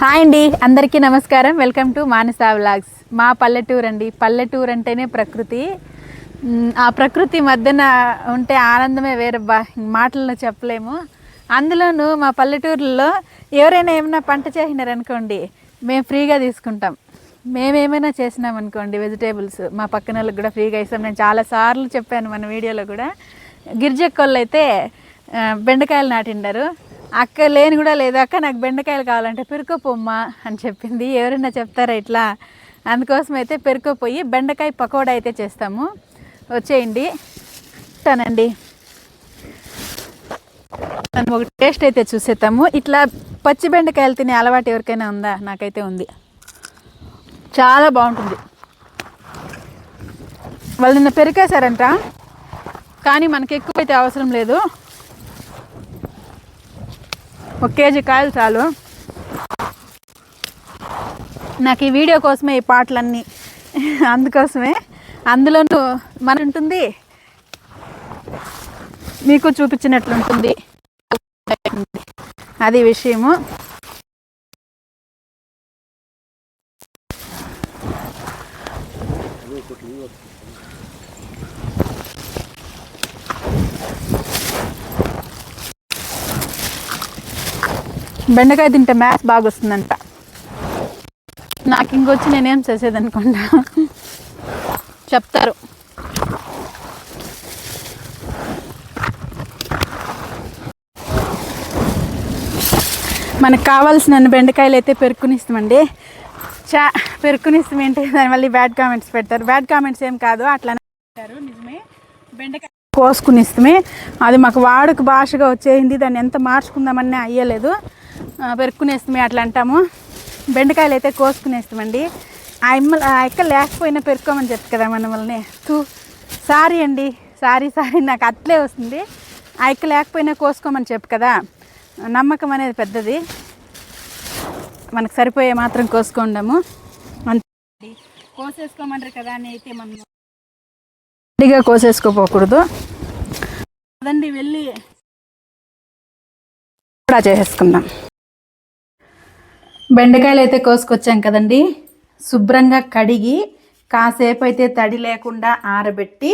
Hi అండి అందరికీ నమస్కారం. Welcome to Manasa vlogs. మా పల్లెటూరు అండి. పల్లెటూరు అంటేనే ప్రకృతి. ఆ ప్రకృతి మధ్యన ఉంటే ఆనందమే వేరబ్బా. మాటల్లో చెప్పలేము. అందులోనూ మా పల్లెటూరులో ఎవరైనా ఏమైనా పంట చేసినారనుకోండి మేము ఫ్రీగా తీసుకుంటాం. మేమేమైనా చేసినాం అనుకోండి వెజిటేబుల్స్ మా పక్కన వాళ్ళకి కూడా ఫ్రీగా ఇస్తాం. నేను చాలా సార్లు చెప్పాను మన వీడియోలో కూడా. గిరిజక్కోళ్ళు అయితే బెండకాయలు నాటిండారు. అక్క లేని కూడా లేదు. అక్క నాకు బెండకాయలు కావాలంటే పెరుకోపోమ్మా అని చెప్పింది. ఎవరైనా చెప్తారా ఇట్లా? అందుకోసం అయితే పెరుకోపోయి బెండకాయ పకోడా అయితే చేస్తాము. వచ్చేయండి. తనండి. మనం ఒక టేస్ట్ అయితే చూసేద్దాము. ఇట్లా పచ్చి బెండకాయలు తినే అలవాటు ఎవరికైనా ఉందా? నాకైతే ఉంది. చాలా బాగుంటుంది. వాళ్ళు నిన్న పెరికేశారంట. కానీ మనకి ఎక్కువ అయితే అవసరం లేదు. ఒక కేజీ కాయలు చాలు. నాకు ఈ వీడియో కోసమే ఈ పాటలన్నీ. అందుకోసమే అందులోనూ మన ఉంటుంది. మీకు చూపించినట్లుంటుంది. అది విషయము. బెండకాయ తింటే మ్యాథ్స్ బాగా వస్తుందంట నాకు ఇంకొచ్చి నేనేం చేసేదనుకుంటా. చెప్తారు. మనకు కావాల్సిన బెండకాయలు అయితే పెరుక్కునిస్తామండి. చా పెరుక్కునిస్తాం ఏంటి? దానివల్ల బ్యాడ్ కామెంట్స్ పెడతారు. బ్యాడ్ కామెంట్స్ ఏం కాదు అట్లానే పెట్టారు నిజమే. బెండకాయ కోసుకుని ఇస్తామే అది మాకు వాడుక భాషగా వచ్చేసింది. దాన్ని ఎంత మార్చుకుందామని అయ్యలేదు. పెరుక్కునేస్తామే అట్లా అంటాము బెండకాయలు అయితే కోసుకునేస్తామండి ఆ ఇమ్మ ఆ ఎక్క లేకపోయినా పెరుక్కోమని చెప్పు కదా మనమల్ని. తూ సారీ అండి. సారీ సారీ నాకు అట్లే వస్తుంది. ఆ ఎక్క లేకపోయినా కోసుకోమని చెప్పు కదా. నమ్మకం అనేది పెద్దది. మనకు సరిపోయే మాత్రం కోసుకుందాము అంతే కోసేసుకోమంటారు కదా అని అయితే మనం గట్టిగా కోసేసుకోపోకూడదు. అదండి వెళ్ళి. కూడా చేసేసుకుందాం. బెండకాయలు అయితే కోసుకొచ్చాం కదండి. శుభ్రంగా కడిగి కాసేపు అయితే తడి లేకుండా ఆరబెట్టి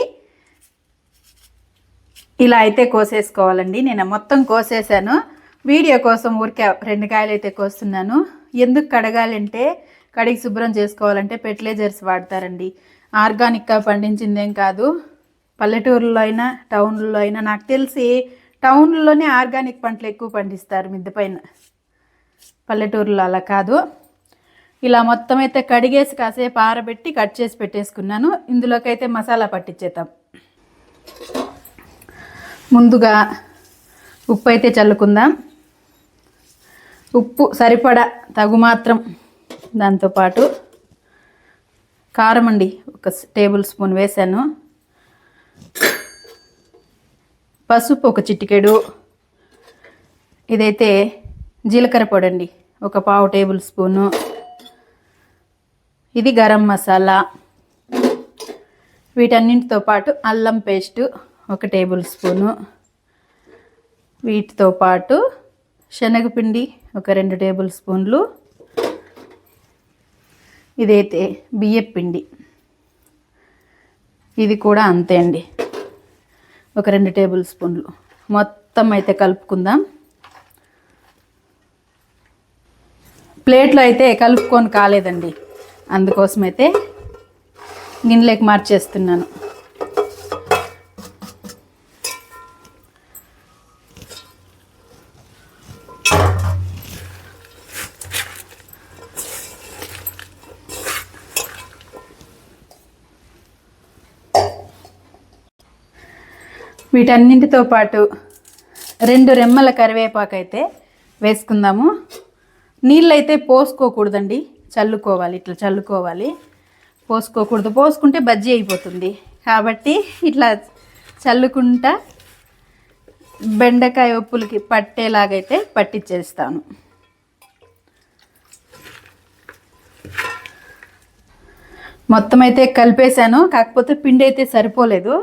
ఇలా అయితే కోసేసుకోవాలండి. నేను మొత్తం కోసేసాను. వీడియో కోసం ఊరికే రెండు కాయలు అయితే కోస్తున్నాను. ఎందుకు కడగాలంటే కడిగి శుభ్రం చేసుకోవాలంటే ఫెర్టిలైజర్స్ వాడతారండి. ఆర్గానిక్గా పండించిందేం కాదు. పల్లెటూరులో అయినా టౌన్లో అయినా నాకు తెలిసి టౌన్లోనే ఆర్గానిక్ పంటలు ఎక్కువ పండిస్తారు మిద్దె పైన పల్లెటూరులో అలా కాదు. ఇలా మొత్తం అయితే కడిగేసి కాసేపు ఆరబెట్టి కట్ చేసి పెట్టేసుకున్నాను. ఇందులోకి అయితే మసాలా పట్టించేద్దాం ముందుగా ఉప్పు అయితే చల్లుకుందాం. ఉప్పు సరిపడా తగు మాత్రం దాంతోపాటు కారం అండి ఒక టేబుల్ స్పూన్ వేసాను. పసుపు ఒక చిటికెడు. ఇదైతే జీలకర్ర పొడి అండి ఒక పావు టేబుల్ స్పూను. ఇది గరం మసాలా. వీటన్నింటితో పాటు అల్లం పేస్టు ఒక టేబుల్ స్పూను. వీటితో పాటు శనగపిండి ఒక రెండు టేబుల్ స్పూన్లు. ఇదైతే బియ్యపిండి ఇది కూడా అంతే అండి. ఒక రెండు టేబుల్ స్పూన్లు. మొత్తం అయితే కలుపుకుందాం. ప్లేట్లో అయితే కలుపుకొని కాలేదండి. అందుకోసం అయితే గిన్నెలోకి మార్చేస్తున్నాను. వీటన్నింటితో పాటు రెండు రెమ్మల కరివేపాకు అయితే వేసుకుందాము. నీళ్ళైతే పోసుకోకూడదండి. చల్లుకోవాలి ఇట్లా చల్లుకోవాలి. పోసుకోకూడదు. పోసుకుంటే బజ్జీ అయిపోతుంది. కాబట్టి ఇట్లా చల్లుకుంటా బెండకాయ ఉప్పులకి పట్టేలాగైతే పట్టించేస్తాను మొత్తం అయితే కలిపేశాను. కాకపోతే పిండి అయితే సరిపోలేదు.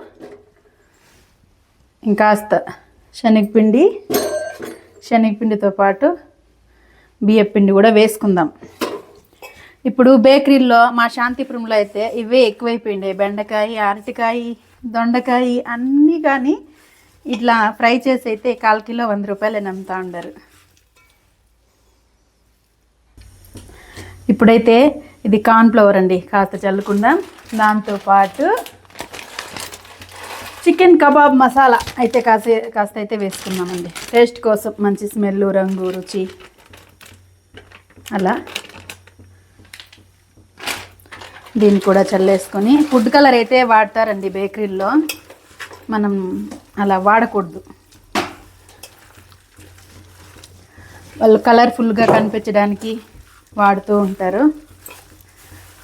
ఇంకాస్త శనగపిండి శనగపిండితో పాటు బియ్యం పిండి కూడా వేసుకుందాం. ఇప్పుడు బేకరీల్లో మా శాంతిపురంలో అయితే ఇవే ఎక్కువైపోయిండే బెండకాయ అరటికాయ దొండకాయ అన్నీ కానీ ఇట్లా ఫ్రై చేసి అయితే కాల్ కిలో వంద రూపాయలు నమ్ముతూ ఉండరు. ఇప్పుడైతే ఇది కార్న్ఫ్లవర్ అండి. కాస్త చల్లుకుందాం. దాంతోపాటు చికెన్ కబాబ్ మసాలా అయితే కాసే కాస్త అయితే వేసుకుందామండి. టేస్ట్ కోసం మంచి స్మెల్ రంగు రుచి. అలా. దీన్ని కూడా చల్లేసుకొని ఫుడ్ కలర్ అయితే వాడతారండి బేకరీల్లో. మనం అలా వాడకూడదు. వాళ్ళు కలర్ఫుల్గా కనిపించడానికి వాడుతూ ఉంటారు.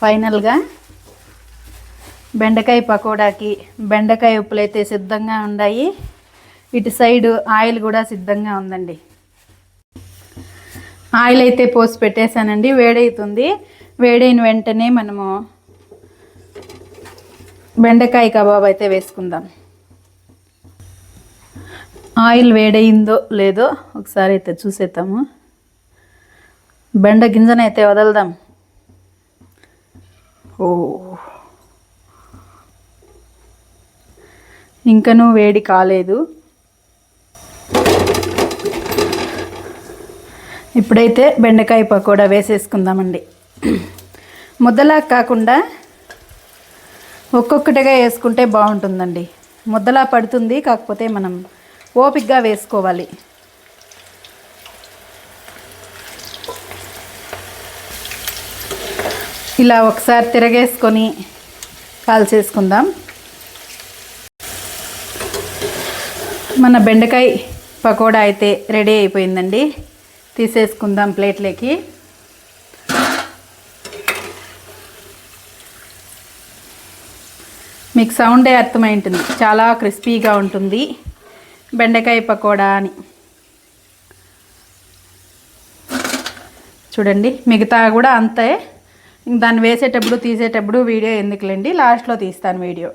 ఫైనల్గా బెండకాయ పకోడాకి బెండకాయ ఉప్పులు అయితే సిద్ధంగా ఉన్నాయి ఇటు సైడు ఆయిల్ కూడా సిద్ధంగా ఉందండి. ఆయిల్ అయితే పోసి పెట్టేశానండి వేడవుతుంది వేడైన వెంటనే మనము బెండకాయ కబాబ్ అయితే వేసుకుందాం. ఆయిల్ వేడయిందో లేదో ఒకసారి అయితే చూసేద్దాము. బెండ గింజనైతే వదలదాం. ఓ. ఇంకనూ వేడి కాలేదు. ఇప్పుడైతే బెండకాయ పకోడా వేసేసుకుందామండి. ముద్దలా కాకుండా ఒక్కొక్కటిగా వేసుకుంటే బాగుంటుందండి. ముద్దలా పడుతుంది కాకపోతే మనం ఓపిక్గా వేసుకోవాలి. ఇలా ఒకసారి తిరగేసుకొని కాల్చేసుకుందాం. మన బెండకాయ పకోడా అయితే రెడీ అయిపోయిందండి. తీసేసుకుందాం ప్లేట్లోకి. మీకు సౌండే అర్థమై ఉంటుంది చాలా క్రిస్పీగా ఉంటుంది. బెండకాయ పకోడా అని. చూడండి మిగతా కూడా అంతే. దాన్ని వేసేటప్పుడు తీసేటప్పుడు వీడియో ఎందుకులేండి? లాస్ట్లో తీస్తాను వీడియో.